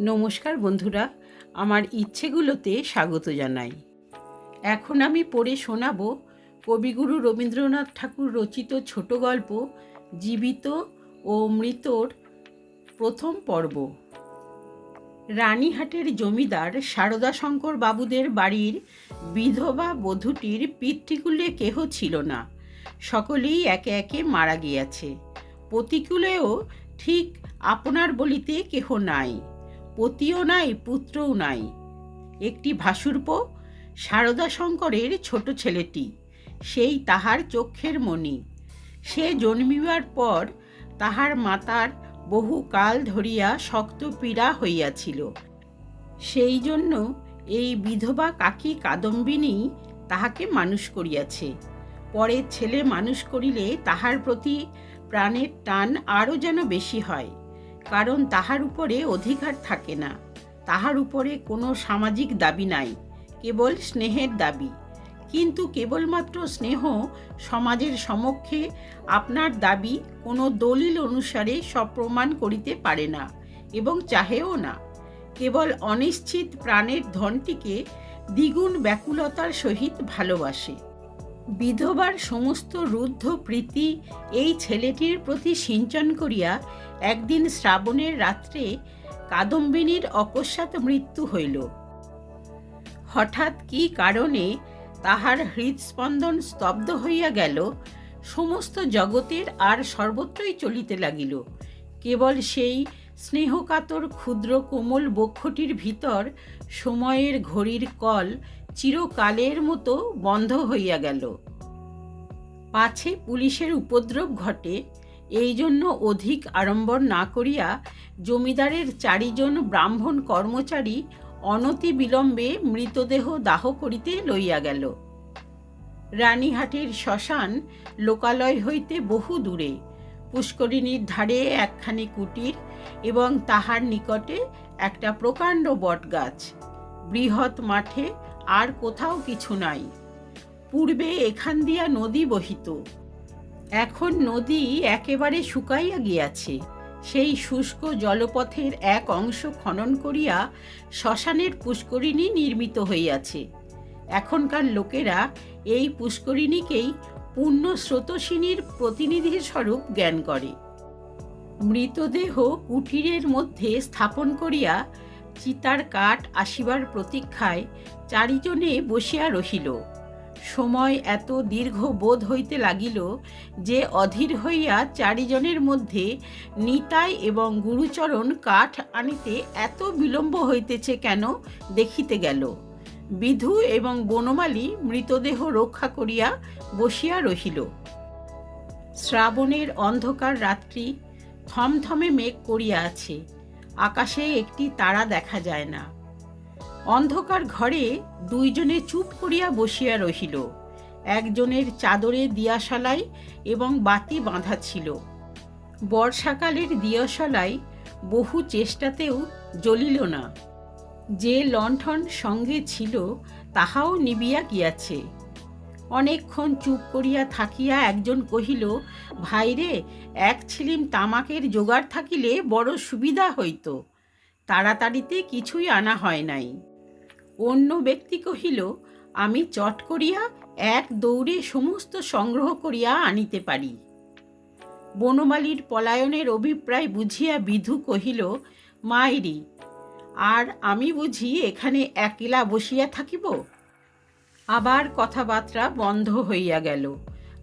নমস্কার বন্ধুরা, আমার ইচ্ছেগুলোতে স্বাগত জানাই। এখন আমি পড়ে শোনাব কবিগুরু রবীন্দ্রনাথ ঠাকুর রচিত ছোট গল্প, জীবিত ও মৃতর প্রথম পর্ব। রানীহাটের জমিদার সারদা শঙ্কর বাবুদের বাড়ির বিধবা বধূটির পিতৃকুলে কেহ ছিল না। সকলেই একে একে মারা গিয়াছে। প্রতিকূলেও ঠিক আপনার বলিতে কেহ নাই। পতিও নাই, পুত্রও নাই। একটি ভাসুরপ সারদা শঙ্করের ছোট ছেলেটি, সেই তাহার চক্ষের মণি। সে জন্মিবার পর তাহার মাতার বহু কাল ধরিয়া শক্ত পীড়া হইয়াছিল। সেই জন্য এই বিধবা কাকি কাদম্বিনী তাহাকে মানুষ করিয়াছে। পরে ছেলে মানুষ করিলে তাহার প্রতি প্রাণের টান আরও যেন বেশি হয়। কারণ তাহার উপরে অধিকার থাকে না। তাহার উপরে কোনো সামাজিক দাবি নাই, কেবল স্নেহের দাবি। কিন্তু কেবলমাত্র স্নেহ সমাজের সমক্ষে আপনার দাবি কোনো দলিল অনুসারে সপ্রমাণ করিতে পারে না এবং চাহেও না। কেবল অনিশ্চিত প্রাণের ধনটিকে দ্বিগুণ ব্যাকুলতার সহিত ভালোবাসে। বিধবার সমস্ত রুদ্ধ প্রীতি এই ছেলেটির প্রতি সিঞ্চন করিয়া একদিন শ্রাবণের রাত্রে কাদম্বিনীর অকস্মাৎ মৃত্যু হইল। হঠাৎ কি কারণে তাহার হৃদস্পন্দন স্তব্ধ হইয়া গেল, সমস্ত জগতের আর সর্বত্রই চলিতে লাগিল। কেবল সেই স্নেহকাতর ক্ষুদ্র কোমল বক্ষটির ভিতর সময়ের ঘড়ির কল চিরকালের মতো বন্ধ হইয়া গেল। পাছে পুলিশের উপদ্রব ঘটে, এই জন্য অধিক আড়ম্বর না করিয়া জমিদারের চারিজন ব্রাহ্মণ কর্মচারী অনতি বিলম্বে মৃতদেহ দাহ করিতে লইয়া গেল। রানীহাটের শ্মশান লোকালয় হইতে বহু দূরে, পুষ্করিণীর ধারে একখানি কুটির এবং তাহার নিকটে একটা প্রকাণ্ড বটগাছ। বৃহৎ মাঠে আর কোথাও কিছু নাই। পূর্বে এখান দিয়া নদী বহিত। এখন নদী একেবারে শুকাইয়া গিয়াছে। সেই শুষ্ক জলপথের এক অংশ খনন করিয়া শ্মশানের পুষ্করিণী নির্মিত হইয়াছে। এখনকার লোকেরা এই পুষ্করিণীকেই পূর্ণ স্রোতসিনীর প্রতিনিধি স্বরূপ জ্ঞান করে। মৃতদেহ কুটিরের মধ্যে স্থাপন করিয়া চিতার কাঠ আসিবার প্রতীক্ষায় চারিজনে বসিয়া রহিল। সময় এত দীর্ঘ বোধ হইতে লাগিল যে অধীর হইয়া চারিজনের মধ্যে নিতাই এবং গুরুচরণ কাঠ আনিতে এত বিলম্ব হইতেছে কেন দেখিতে গেল। বিধু এবং বনমালী মৃতদেহ রক্ষা করিয়া বসিয়া রহিল। শ্রাবণের অন্ধকার রাত্রি থমথমে মেঘ করিয়া আছে। আকাশে একটি তারা দেখা যায় না। অন্ধকার ঘরে দুইজনে চুপ করিয়া বসিয়া রহিল। একজনের চাদরে দিয়াশালাই এবং বাতি বাঁধা ছিল বর্ষাকালের দিয়াশালাই বহু চেষ্টাতেও জ্বলিল না। যে লণ্ঠন সঙ্গে ছিল, তাহাও নিবিয়া গিয়াছে। অনেকক্ষণ চুপ করিয়া থাকিয়া একজন কহিল ভাইরে এক ছিলিম তামাকের জোগাড় থাকিলে বড় সুবিধা হইত। তাড়াতাড়িতে কিছুই আনা হয় নাই। অন্য ব্যক্তি কহিল, আমি চট করিয়া এক দৌড়ে সমস্ত সংগ্রহ করিয়া আনিতে পারি। বনমালীর পলায়নের অভিপ্রায় বুঝিয়া বিধু কহিল, মাইরি, আর আমি বুঝি এখানে একলা বসিয়া থাকিব? আবার কথাবার্তা বন্ধ হইয়া গেল।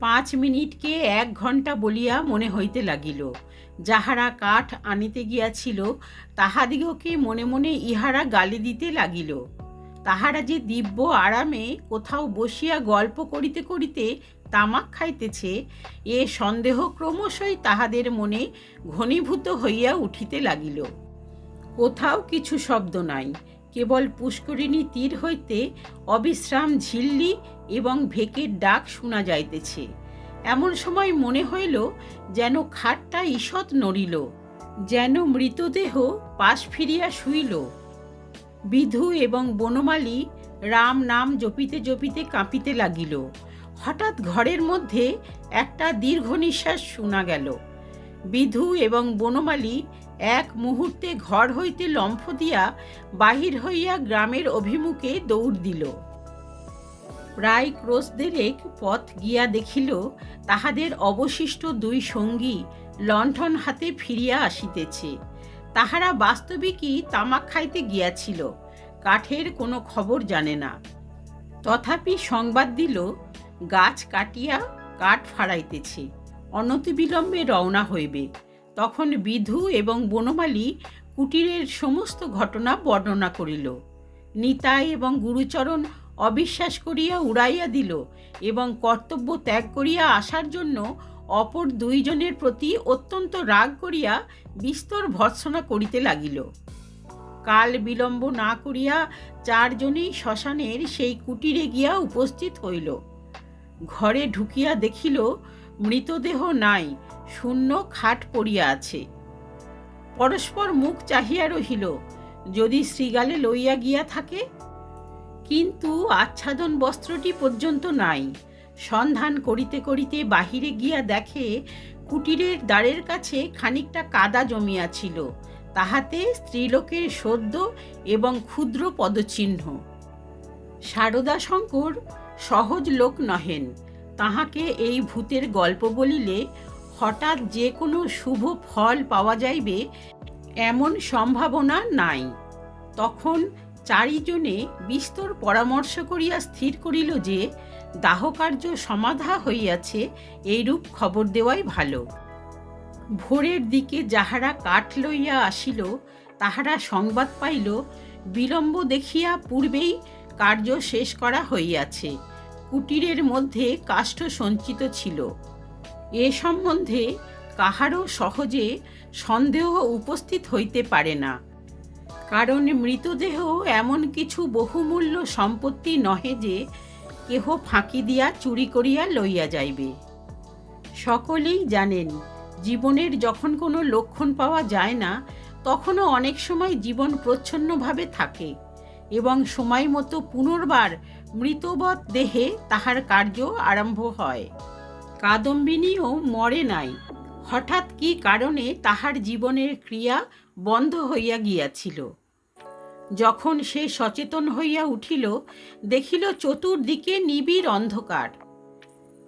পাঁচ মিনিটকে এক ঘণ্টা বলিয়া মনে হইতে লাগিল। যাহারা কাঠ আনিতে গিয়াছিল, তাহাদিগকে মনে মনে ইহারা গালি দিতে লাগিল। তাহারা যে দিব্য আরামে কোথাও বসিয়া গল্প করিতে করিতে তামাক খাইতেছে, এ সন্দেহ ক্রমশই তাহাদের মনে ঘনীভূত হইয়া উঠিতে লাগিল। কোথাও কিছু শব্দ নাই। কেবল পুষ্করিণী তীর হইতে অবিশ্রাম ঝিল্লি এবং ভেকের ডাক শোনা যাইতেছে। এমন সময় মনে হইল যেন খাটটা ঈষৎ নড়িল, যেন মৃতদেহ পাশ ফিরিয়া শুইল। বিধু এবং বনমালী রাম নাম জপিতে জপিতে কাঁপিতে লাগিল। হঠাৎ ঘরের মধ্যে একটা দীর্ঘ নিঃশ্বাস শোনা গেল। বিধু এবং বনমালী এক মুহূর্তে ঘর হইতে লম্ফ দিয়া বাহির হইয়া গ্রামের অভিমুখে দৌড় দিল। প্রায় ক্রোশ দেরেক পথ গিয়া দেখিল, তাহাদের অবশিষ্ট দুই সঙ্গী লণ্ঠন হাতে ফিরিয়া আসিতেছে। তাহারা বাস্তবিকই তামাক খাইতে গিয়াছিল, কাঠের কোনো খবর জানে না। তথাপি সংবাদ দিল, গাছ কাটিয়া কাঠ ফাড়াইতেছে, অনতিবিলম্বে রওনা হইবে। তখন বিধু এবং বনমালী কুটিরের সমস্ত ঘটনা বর্ণনা করিল। নিতাই এবং গুরুচরণ অবিশ্বাস করিয়া উড়াইয়া দিল এবং কর্তব্য ত্যাগ করিয়া আসার জন্য অপর দুইজনের প্রতি অত্যন্ত রাগ করিয়া বিস্তর ভর্ৎসনা করিতে লাগিল। কাল বিলম্ব না করিয়া চারজনেই শ্মশানের সেই কুটিরে গিয়া উপস্থিত হইল। ঘরে ঢুকিয়া দেখিল মৃতদেহ নাই, শূন্য খাট পড়িয়া আছে। পরস্পর মুখ চাহিয়া রহিল, যদি শ্রীগালে লইয়া গিয়া থাকে? কিন্তু আচ্ছাদন বস্ত্রটি পর্যন্ত নাই। সন্ধান করিতে করিতে বাহিরে গিয়া দেখে কুটিরের দ্বারের কাছে খানিকটা কাদা জমিয়াছিল, তাহাতে স্ত্রীলোকের সদ্য এবং ক্ষুদ্র পদচিহ্ন। সারদা শঙ্কর সহজ লোক নহেন তাহাকে এই ভূতের গল্প বলিলে হঠাৎ যে কোনো শুভ ফল পাওয়া যাইবে, এমন সম্ভাবনা নাই। তখন চারিজনে বিস্তর পরামর্শ করিয়া স্থির করিল যে, দাহকার্য সমাধা হইয়াছে, এইরূপ খবর দেওয়াই ভালো। ভোরের দিকে যাহারা কাঠ লইয়া আসিল, তাহারা সংবাদ পাইল, বিলম্ব দেখিয়া পূর্বেই কার্য শেষ করা হইয়াছে। কুটিরের মধ্যে কাষ্ঠ সঞ্চিত ছিল। এ সম্বন্ধে কাহারও সহজে সন্দেহ উপস্থিত হইতে পারে না। কারণ মৃতদেহ এমন কিছু বহুমূল্য সম্পত্তি নহে যে কেহ ফাঁকি দিয়া চুরি করিয়া লইয়া যাইবে। সকলেই জানেন, জীবনের যখন কোনো লক্ষণ পাওয়া যায় না, তখনও অনেক সময় জীবন প্রচ্ছন্নভাবে থাকে এবং সময় মতো পুনর্বার মৃতবৎ দেহে তাহার কার্য আরম্ভ হয়। কাদম্বিনীও মরে নাই। হঠাৎ কি কারণে তাহার জীবনের ক্রিয়া বন্ধ হইয়া গিয়াছিল? যখন সে সচেতন হইয়া উঠিল, দেখিল চতুর্দিকে নিবিড় অন্ধকার।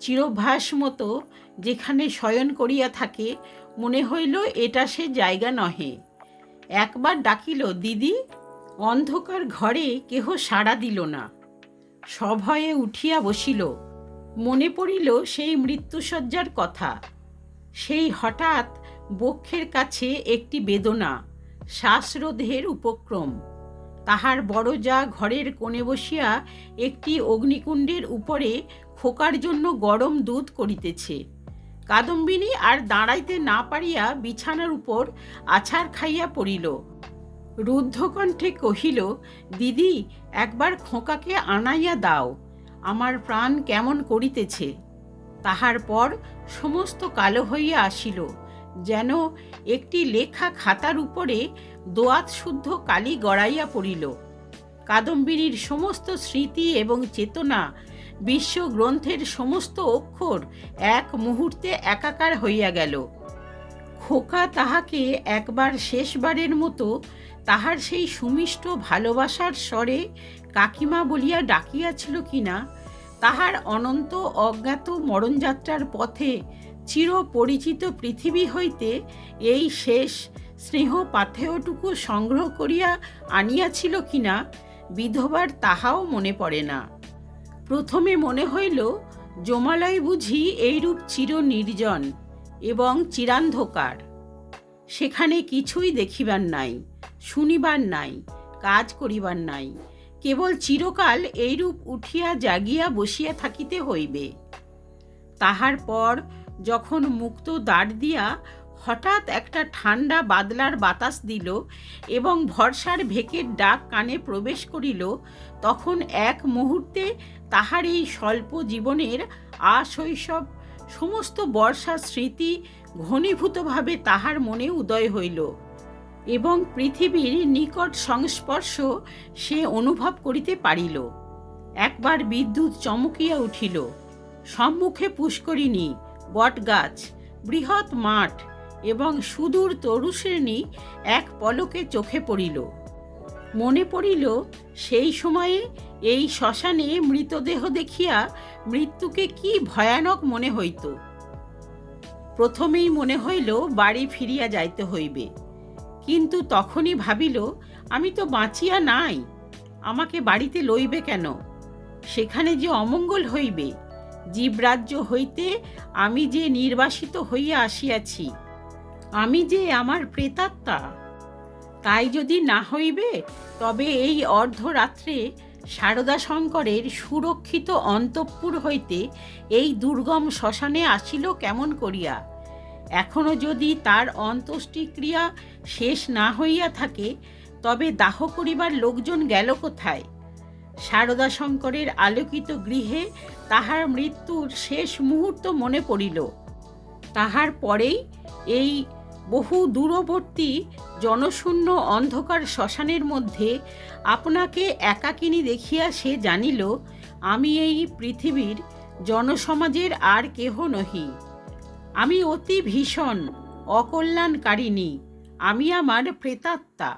চিরভাস মতো যেখানে শয়ন করিয়া থাকে, মনে হইল এটা সে জায়গা নহে। একবার ডাকিল, দিদি, অন্ধকার ঘরে কেহ সাড়া দিল না। সভয়ে উঠিয়া বসিল। মনে পড়িল সেই মৃত্যুসজ্জার কথা। সেই হঠাৎ বক্ষের কাছে একটি বেদনা, শ্বাসরোধের উপক্রম। তাহার বড় যা ঘরের কোণে বসিয়া একটি অগ্নিকুণ্ডের উপরে খোকার জন্য গরম দুধ করিতেছে। কাদম্বিনী আর দাঁড়াইতে না পারিয়া বিছানার উপর আছাড় খাইয়া পড়িল। রুদ্ধকণ্ঠে কহিল, দিদি, একবার খোকাকে আনাইয়া দাও। আমার প্রাণ কেমন করিতেছে? তাহার পর সমস্ত কালো হইয়া আসিল, যেন একটি লেখা খাতার উপরে দোয়াত শুদ্ধ কালি গড়াইয়া পড়িল। কাদম্বিনীর সমস্ত স্মৃতি এবং চেতনা, বিশ্বগ্রন্থের সমস্ত অক্ষর এক মুহূর্তে একাকার হইয়া গেল। খোকা তাহাকে একবার শেষবারের মতো তাহার সেই সুমিষ্ট ভালোবাসার স্বরে কাকিমা বলিয়া ডাকিয়াছিল কিনা, তাহার অনন্ত অজ্ঞাত মরণযাত্রার পথে চির পরিচিত পৃথিবী হইতে এই শেষ স্নেহ পাথেয়টুকু সংগ্রহ করিয়া আনিয়াছিল কিনা, বিধবার তাহাও মনে পড়ে না। প্রথমে মনে হইল, জমালয় বুঝি এইরূপ চির নির্জন এবং চিরান্ধকার। সেখানে কিছুই দেখিবার নাই। শুনিবার নাই, কাজ করিবার নাই। কেবল চিরকাল এইরূপ উঠিয়া জাগিয়া বসিয়া থাকিতে হইবে। তাহার পর যখন মুক্ত দাঁড় দিয়া হঠাৎ একটা ঠান্ডা বাদলার বাতাস দিল এবং ভরসার ভেকের ডাক কানে প্রবেশ করিল, তখন এক মুহূর্তে তাহার এই স্বল্প জীবনের আশৈশব সমস্ত বর্ষার স্মৃতি ঘনীভূতভাবে তাহার মনে উদয় হইল। এবং পৃথিবীর নিকট সংস্পর্শ সে অনুভব করিতে পারিল। একবার বিদ্যুৎ চমকিয়া উঠিল। সম্মুখে পুষ্করিণী, বটগাছ, বৃহৎ মাঠ এবং সুদূর তরুশ্রেণী এক পলকে চোখে পড়িল। মনে পড়িল, সেই সময়ে এই শ্মশানে মৃতদেহ দেখিয়া মৃত্যুকে কি ভয়ানক মনে হইত। প্রথমেই মনে হইল, বাড়ি ফিরিয়া যাইতে হইবে। কিন্তু তখনই ভাবিল, আমি তো বাঁচিয়া নাই, আমাকে বাড়িতে লইবে কেন? সেখানে যে অমঙ্গল হইবে, জীবরাজ্য হইতে আমি যে নির্বাসিত হইয়া আসিয়াছি, আমি যে আমার প্রেতাত্মা, তাই যদি না হইবে, তবে এই অর্ধরাত্রে সারদা শঙ্করের সুরক্ষিত অন্তঃপুর হইতে এই দুর্গম শ্মশানে আসিল কেমন করিয়া? এখনও যদি তার অন্ত্যেষ্টিক্রিয়া শেষ না হইয়া থাকে, তবে দাহ করিবার লোকজন গেল কোথায়? সারদা শঙ্করের আলোকিত গৃহে তাহার মৃত্যুর শেষ মুহূর্ত মনে পড়িল। তাহার পরেই এই বহু দূরবর্তী জনশূন্য অন্ধকার শ্মশানের মধ্যে আপনাকে একাকিনী দেখিয়া সে জানিল, আমি এই পৃথিবীর জনসমাজের আর কেহ নহি। আমি অতি ভীষণ অকল্যাণকারিণী আমি আমার প্রেতাত্মা।